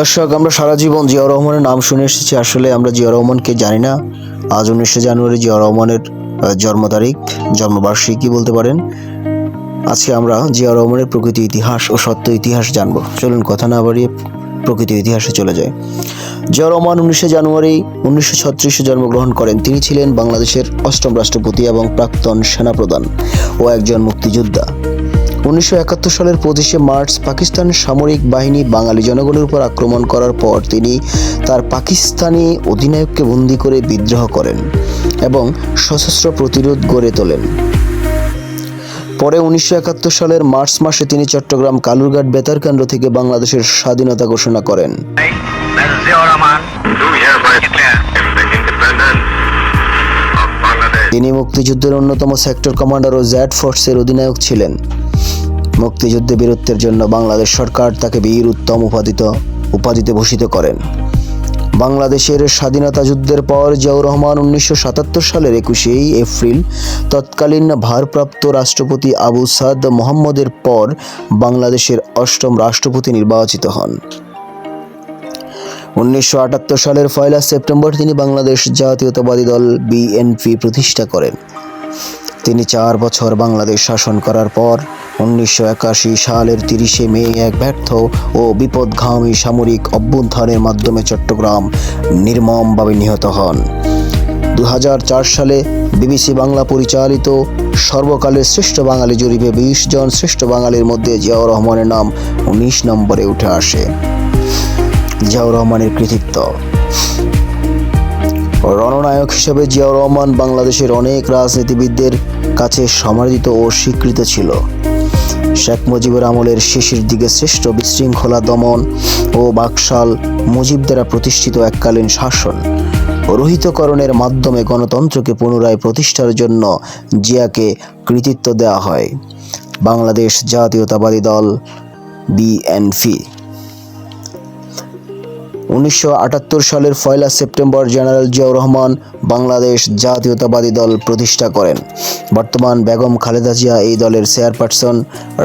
দর্শক, আমরা সারা জীবন জিয়া রহমানের নাম শুনে এসেছি। আসলে আমরা জিয়া রহমানকে জানি না। আজ উনিশে জানুয়ারি জিয়া রহমানের জন্ম তারিখ, জন্মবার্ষিকী বলতে পারেন। আজকে আমরা জিয়া রহমানের প্রকৃতি ইতিহাস ও সত্য ইতিহাস জানব। চলুন কথা না বাড়িয়ে প্রকৃতি ইতিহাসে চলে যায় জিয়া রহমান উনিশে জানুয়ারি উনিশশো ছত্রিশে জন্মগ্রহণ করেন। তিনি ছিলেন বাংলাদেশের অষ্টম রাষ্ট্রপতি এবং প্রাক্তন সেনাপ্রধান ও একজন মুক্তিযোদ্ধা। উনিশশো একাত্তর সালের পঁচিশে মার্চ পাকিস্তান সামরিক বাহিনী বাঙালি জনগণের উপর আক্রমণ করার পর তিনি তার পাকিস্তানি অধিনায়ককে বন্দী করে বিদ্রোহ করেন এবং সশস্ত্র প্রতিরোধ গড়ে তোলেন পরে উনিশশো একাত্তর সালের মার্চ মাসে তিনি চট্টগ্রাম কালুরঘাট বেতার কেন্দ্র থেকে বাংলাদেশের স্বাধীনতা ঘোষণা করেন. তিনি মুক্তিযুদ্ধের অন্যতম সেক্টর কমান্ডার ও জ্যাড ফোর্সের অধিনায়ক ছিলেন মুক্তিযুদ্ধে বীরত্বের জন্য বাংলাদেশ সরকার তাকে বীর, উত্তম উপাধিত উপাধিতে ভূষিত করেন। বাংলাদেশের স্বাধীনতা যুদ্ধের পর জিয়াউর রহমান উনিশশো সাতাত্তর সালের একুশেই এপ্রিল তৎকালীন ভারপ্রাপ্ত রাষ্ট্রপতি আবু সাদ মোহাম্মদের পর বাংলাদেশের অষ্টম রাষ্ট্রপতি নির্বাচিত হন। উনিশশো আটাত্তর সালের পয়লা সেপ্টেম্বর তিনি বাংলাদেশ জাতীয়তাবাদী দল বিএনপি প্রতিষ্ঠা করেন। তিনি চার বছর বাংলাদেশ শাসন করার পর উনিশশো একাশি সালের তিরিশে মে এক ব্যর্থ ও বিপদগামী সামরিক অভ্যুত্থানের মাধ্যমে চট্টগ্রাম নির্মমভাবে নিহত হন। দু হাজার চার সালে বিবিসি বাংলা পরিচালিত সর্বকালের শ্রেষ্ঠ বাঙালি জরিপে বিশ জন শ্রেষ্ঠ বাঙালির মধ্যে জিয়াউর রহমানের নাম উনিশ নম্বরে উঠে আসে। জিয়াউর রহমানের কৃতিত্ব। রণনায়ক হিসেবে জিয়াউর রহমান বাংলাদেশের অনেক রাজনীতিবিদদের কাছে সমাদৃত ও স্বীকৃত ছিল। শেখ মুজিবুর আমলের শেষের দিকে শ্রেষ্ঠ বিশৃঙ্খলা দমন ও বাকশাল মুজিব দ্বারা প্রতিষ্ঠিত এককালীন শাসন। রোহিতকরণের মাধ্যমে গণতন্ত্রকে পুনরায় প্রতিষ্ঠার জন্য জিয়াকে কৃতিত্ব দেওয়া হয়। বাংলাদেশ জাতীয়তাবাদী দল, বিএনপি। উনিশশো আটাত্তর সালের পয়লা সেপ্টেম্বর জেনারেল জিয়াউর রহমান বাংলাদেশ জাতীয়তাবাদী দল প্রতিষ্ঠা করেন। বর্তমান বেগম খালেদা জিয়া এই দলের চেয়ারপারসন।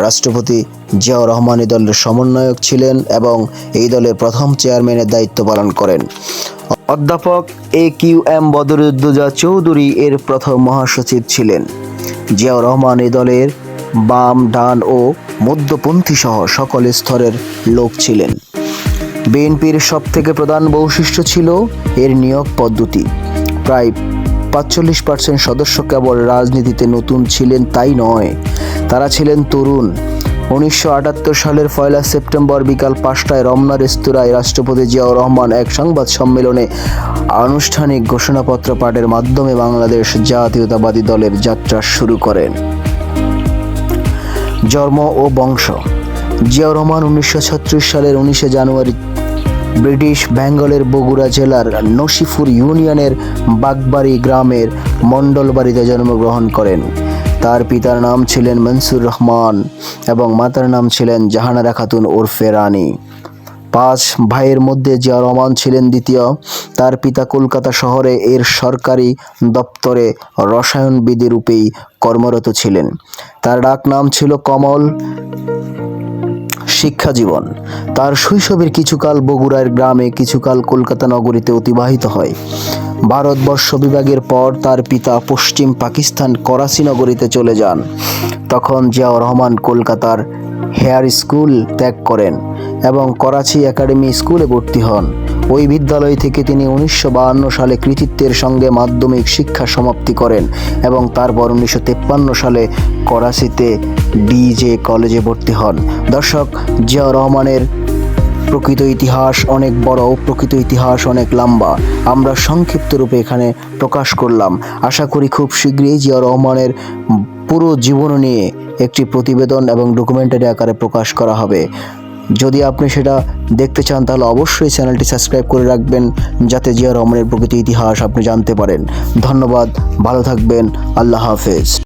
রাষ্ট্রপতি জিয়াউর রহমান এই দলের সমন্বয়ক ছিলেন এবং এই দলের প্রথম চেয়ারম্যানের দায়িত্ব পালন করেন। অধ্যাপক A Q M Badruddoza Chowdhury এর প্রথম মহাসচিব ছিলেন। জিয়াউর রহমান এই দলের বাম, ডান ও মধ্যপন্থী সহ সকল স্তরের লোক ছিলেন। বিএনপির সবথেকে প্রধান বৈশিষ্ট্য ছিল এর নিয়োগ পদ্ধতি। প্রায় পাঁচচল্লিশ পার্সেন্ট সদস্য কেবল রাজনীতিতে নতুন ছিলেন তাই নয়, তারা ছিলেন তরুণ। উনিশশো আটাত্তর সালের পয়লা সেপ্টেম্বর বিকাল পাঁচটায় রমনা রেস্তোরাঁয় রাষ্ট্রপতি জিয়াউর রহমান এক সংবাদ সম্মেলনে আনুষ্ঠানিক ঘোষণাপত্র পাঠের মাধ্যমে বাংলাদেশ জাতীয়তাবাদী দলের যাত্রা শুরু করেন। জন্ম ও বংশ। জিয়াউর রহমান উনিশশো ছত্রিশ সালের উনিশে জানুয়ারি ব্রিটিশ বেঙ্গলের বগুড়া জেলার নসিফুর ইউনিয়নের বাগবাড়ি গ্রামের মণ্ডলবাড়িতে জন্মগ্রহণ করেন। তার পিতার নাম ছিলেন মনসুর রহমান এবং মাতার নাম ছিলেন জাহানারা খাতুন ওরফে রানী। পাঁচ ভাইয়ের মধ্যে জিয়া রহমান ছিলেন দ্বিতীয়, তার পিতা কলকাতা শহরে এর সরকারি দপ্তরে রসায়নবিদের রূপেই কর্মরত ছিলেন। তার ডাক নাম ছিল কমল। শিক্ষা জীবন। তার শৈশবের কিছুকাল বগুড়ার গ্রামে, কিছুকাল কলকাতা নগরীতে অতিবাহিত হয়। ভারতবর্ষ বিভাগের পর তার পিতা পশ্চিম পাকিস্তান করাচি নগরীতে চলে যান। তখন জিয়াউর রহমান কলকাতার হেয়ার স্কুল ত্যাগ করেন এবং করাচি একাডেমি স্কুলে ভর্তি হন। ওই বিদ্যালয় থেকে তিনি উনিশশো সালে কৃতিত্বের সঙ্গে মাধ্যমিক শিক্ষা সমাপ্তি করেন এবং তারপর উনিশশো সালে করাচিতে ডিজে কলেজে ভর্তি হন। দর্শক, জিয়াউর রহমানের প্রকৃত ইতিহাস অনেক বড় প্রকৃত ইতিহাস অনেক লম্বা। আমরা সংক্ষিপ্ত রূপে এখানে প্রকাশ করলাম। আশা করি খুব শীঘ্রই জিয়া রহমানের পুরো জীবন নিয়ে একটি প্রতিবেদন এবং ডকুমেন্টারি আকারে প্রকাশ করা হবে। যদি আপনি সেটা দেখতে চান, তাহলে অবশ্যই চ্যানেলটি সাবস্ক্রাইব করে রাখবেন, যাতে জিয়া রহমানের প্রকৃতি ইতিহাস আপনি জানতে পারেন। ধন্যবাদ, ভালো থাকবেন, আল্লাহ হাফেজ।